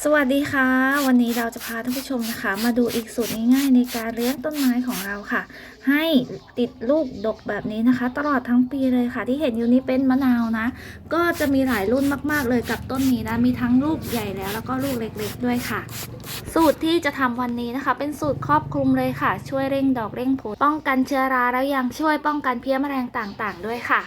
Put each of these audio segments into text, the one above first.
สวัสดีค่ะ วันนี้เราจะพาท่านผู้ชมนะคะ มาดูอีกสูตรง่ายๆในการเลี้ยงต้นไม้ของเราค่ะ ให้ติดลูกดกแบบนี้นะคะ ตลอดทั้งปีเลยค่ะ ที่เห็นอยู่นี้เป็นมะนาวนะ ก็จะมีหลายรุ่นมากๆเลยกับต้นนี้นะมีทั้งลูกใหญ่แล้วแล้วก็ลูกเล็กๆด้วยค่ะ สูตรที่จะทำวันนี้นะคะ เป็นสูตรครอบคลุมเลยค่ะ ช่วยเร่งดอกเร่งผลป้องกันเชื้อราแล้วยังช่วยป้องกันเพี้ยแมลงต่างๆ ด้วยค่ะ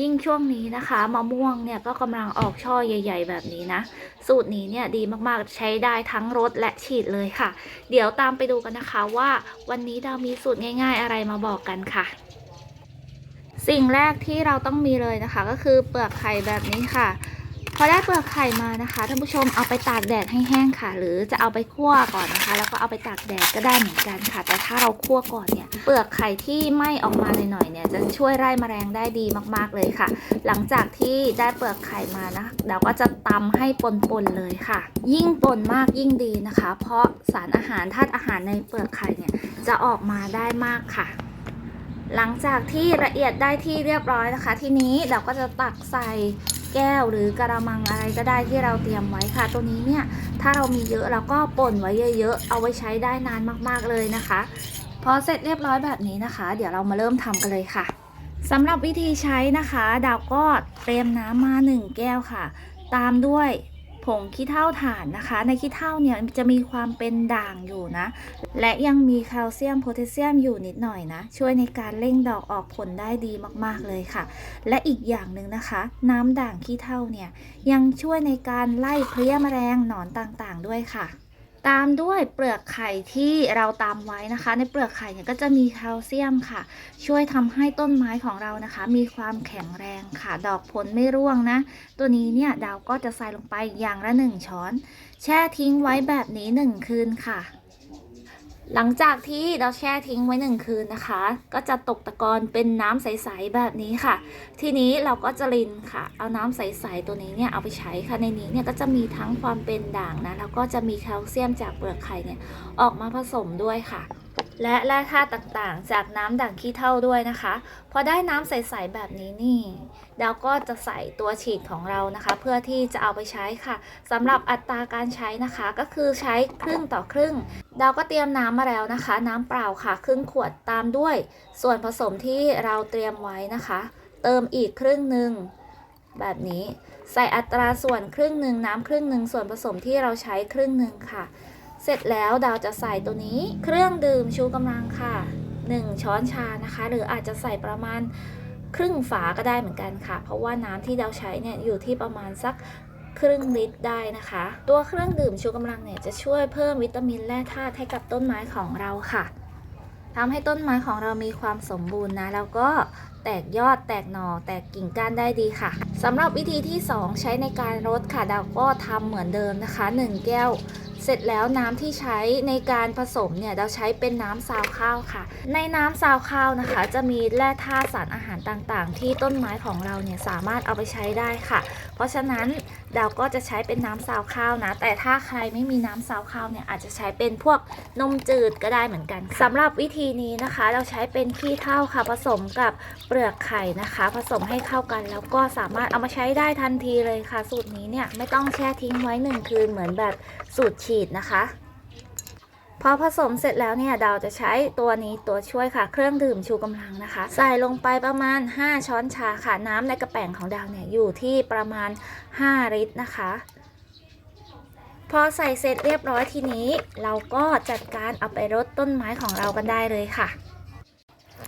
ยิ่งช่วงนี้นะคะมะม่วงเนี่ยก็กำลังออกช่อใหญ่ ๆ แบบนี้นะ สูตรนี้เนี่ยดีมากๆใช้ได้ทั้งรดและฉีดเลยค่ะ เดี๋ยวตามไปดูกันนะคะว่าวันนี้เรามีสูตรง่าย ๆ อะไรมาบอกกันค่ะ สิ่งแรกที่เราต้องมีเลยนะคะ ก็คือเปลือกไข่แบบนี้ค่ะ พอได้เปลือกไข่มานะคะท่านผู้ชมเอาไปตากแดดให้แห้งค่ะ หรือจะเอาไปคั่วก่อนนะคะ แล้วก็เอาไปตากแดดก็ได้เหมือนกันค่ะ แต่ถ้าเราคั่วก่อนเนี่ยเปลือกไข่ที่ไหม้ออกมาหน่อยๆเนี่ยจะช่วยไล่แมลงได้ดีมากๆเลยค่ะ หลังจากที่ได้เปลือกไข่มานะเราก็จะตำให้ปนๆเลยค่ะ ยิ่งปนมากยิ่งดีนะคะ เพราะสารอาหารธาตุอาหารในเปลือกไข่เนี่ยจะออกมาได้มากค่ะหลังจากที่ละเอียดได้ที่เรียบร้อยนะคะ ทีนี้เราก็จะตักใส่ แก้วหรือกระมังอะไรก็ได้ที่เราเตรียมไว้ค่ะ ตัวนี้เนี่ยถ้าเรามีเยอะเราก็ป่นไว้เยอะๆ เอาไว้ใช้ได้นานมากๆเลยนะคะพอเสร็จเรียบร้อยแบบนี้นะคะ เดี๋ยวเรามาเริ่มทำกันเลยค่ะสำหรับวิธีใช้นะคะ ดาวก็เตรียมน้ำมา 1 แก้วค่ะ ตามด้วย ผงขี้เถ้าถ่านนะคะ ในขี้เถ้าเนี่ยจะมีความเป็นด่างอยู่นะ และยังมีแคลเซียมโพแทสเซียมอยู่นิดหน่อยนะ ช่วยในการเร่งดอกออกผลได้ดีมากๆเลยค่ะ และอีกอย่างหนึ่งนะคะ น้ำด่างขี้เถ้าเนี่ยยังช่วยในการไล่เพลี้ยแมลงหนอนต่างๆ ด้วยค่ะ ตามด้วยเปลือกไข่ที่เราตามไว้นะคะ ในเปลือกไข่เนี่ยก็จะมีแคลเซียมค่ะ ช่วยทำให้ต้นไม้ของเรานะคะ มีความแข็งแรงค่ะ ดอกผลไม่ร่วงนะ ตัวนี้เนี่ยดาวก็จะใส่ลงไปอย่างละ 1 ช้อน แช่ทิ้งไว้แบบนี้ 1 คืนค่ะ หลังจากที่เราแช่ทิ้งไว้หนึ่งคืนนะคะ ก็จะตกตะกอนเป็นน้ำใสๆแบบนี้ค่ะ ทีนี้เราก็จะรินค่ะ เอาน้ำใสๆตัวนี้เนี่ยเอาไปใช้ค่ะในนี้เนี่ยก็จะมีทั้งความเป็นด่างนะแล้วก็จะมีแคลเซียมจากเปลือกไข่เนี่ยออกมาผสมด้วยค่ะ และแร่ธาตุต่างๆ จากน้ำด่างขี้เถ้าด้วยนะคะ พอได้น้ำใสๆแบบนี้นี่เราก็จะใส่ตัวฉีดของเรานะคะ เพื่อที่จะเอาไปใช้ค่ะสำหรับอัตราการใช้นะคะก็คือใช้ครึ่งต่อครึ่ง เราก็เตรียมน้ำมาแล้วนะคะ น้ำเปล่าค่ะครึ่งขวดตามด้วย ส่วนผสมที่เราเตรียมไว้นะคะ เติมอีกครึ่งหนึ่งแบบนี้ใส่อัตราส่วนครึ่งหนึ่งน้ำครึ่งหนึ่งส่วนผสมที่เราใช้ครึ่งหนึ่งค่ะ เสร็จแล้วดาวจะใส่ตัวนี้เครื่องดื่มชูกำลังค่ะ 1 ช้อนชานะคะ หรืออาจจะใส่ประมาณครึ่งฝาก็ได้เหมือนกันค่ะ เพราะว่าน้ำที่ดาวใช้เนี่ยอยู่ที่ประมาณสักครึ่งลิตรได้นะคะ ตัวเครื่องดื่มชูกำลังเนี่ยจะช่วยเพิ่มวิตามินแร่ธาตุให้กับต้นไม้ของเราค่ะทำให้ต้นไม้ของเรามีความสมบูรณ์นะแล้วก็แตกยอดแตกหน่อแตกกิ่งก้านได้ดีค่ะสำหรับวิธีที่ 2 ใช้ในการรดค่ะดาวก็ทำเหมือนเดิมนะคะ 1 แก้ว เสร็จแล้วน้ำที่ใช้ในการผสมเนี่ยเราใช้เป็นน้ำซาวข้าวค่ะ ในน้ำซาวข้าวนะคะ จะมีแร่ธาตุสารอาหารต่างๆ ที่ต้นไม้ของเราเนี่ยสามารถเอาไปใช้ได้ค่ะ เพราะฉะนั้นเราก็จะใช้เป็นน้ำซาวข้าวนะ แต่ถ้าใครไม่มีน้ำซาวข้าวเนี่ยอาจจะใช้เป็นพวกนมจืดก็ได้เหมือนกันค่ะสำหรับวิธีนี้นะคะ เราใช้เป็นขี้เถ้าค่ะ ผสมกับเปลือกไข่นะคะ ผสมให้เข้ากัน แล้วก็สามารถเอามาใช้ได้ทันทีเลยค่ะ สูตรนี้เนี่ยไม่ต้องแช่ทิ้งไว้หนึ่งคืนเหมือนแบบสูตรชีีดนะคะ พอผสมเสร็จแล้วเนี่ยดาวจะใช้ตัวนี้ตัวช่วยค่ะ เครื่องดื่มชูกำลังนะคะ ใส่ลงไปประมาณ 5 ช้อนชาค่ะน้ำในกระแป้งของดาวเนี่ยอยู่ที่ประมาณ 5 ลิตรนะคะพอใส่เสร็จเรียบร้อยทีนี้ เราก็จัดการเอาไปรดต้นไม้ของเรากันได้เลยค่ะ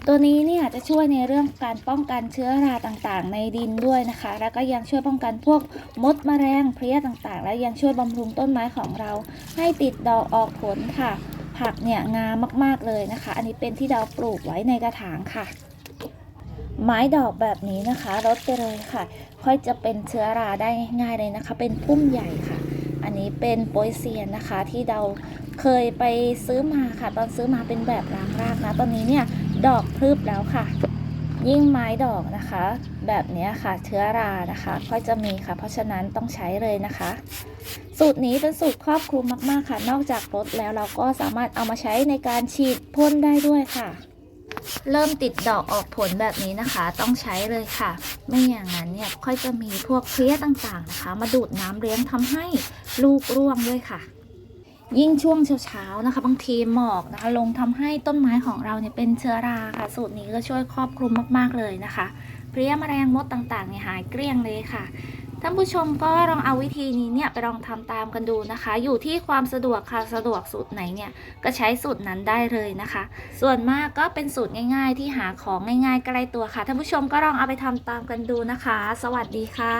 ตัวนี้เนี่ยจะช่วยในเรื่องการป้องกันเชื้อราต่างๆ ในดินด้วยนะคะ แล้วก็ยังช่วยป้องกันพวกมดแมลงเพลี้ยต่างๆ และยังช่วยบำรุงต้นไม้ของเรา ให้ติดดอกออกผลค่ะ ผักเนี่ยงามมากๆเลยนะคะ อันนี้เป็นที่เราปลูกไว้ในกระถางค่ะ ไม้ดอกแบบนี้นะคะรดไปเลยค่ะ ค่อยจะเป็นเชื้อราได้ง่ายเลยนะคะ เป็นพุ่มใหญ่ค่ะ อันนี้เป็นโปยเซียนนะคะที่เราเคยไปซื้อมาค่ะ ตอนซื้อมาเป็นแบบรางรากนะ ตอนนี้เนี่ย ดอกพรึบแล้วค่ะ ยิ่งไม้ดอกนะคะ แบบนี้ค่ะเชื้อรานะคะค่อยจะมีค่ะ เพราะฉะนั้นต้องใช้เลยนะคะ สูตรนี้เป็นสูตรครอบคลุมมาก ๆ ค่ะ นอกจากรดแล้วเราก็สามารถเอามาใช้ในการฉีดพ่นได้ด้วยค่ะ เริ่มติดดอกออกผลแบบนี้นะคะ ต้องใช้เลยค่ะ ไม่อย่างนั้นเนี่ยค่อยจะมีพวกเพลี้ยต่างๆนะคะ มาดูดน้ำเลี้ยงทำให้ลูกร่วงด้วยค่ะ ยิ่งช่วงเช้าๆนะคะ บางทีหมอกนะคะ ลงทำให้ต้นไม้ของเราเนี่ยเป็นเชื้อราค่ะ สูตรนี้ก็ช่วยครอบคลุมมากๆเลยนะคะเพลี้ยแมลงมดต่างๆเนี่ยหายเกลี้ยงเลยค่ะท่านผู้ชมก็ลองเอาวิธีนี้เนี่ยไปลองทำตามกันดูนะคะ อยู่ที่ความสะดวกค่ะสะดวกสูตรไหนเนี่ยก็ใช้สูตรนั้นได้เลยนะคะ ส่วนมากก็เป็นสูตรง่าย ๆ ที่หาของง่ายๆใกล้ตัวค่ะท่านผู้ชมก็ลองเอาไปทำตามกันดูนะคะ สวัสดีค่ะ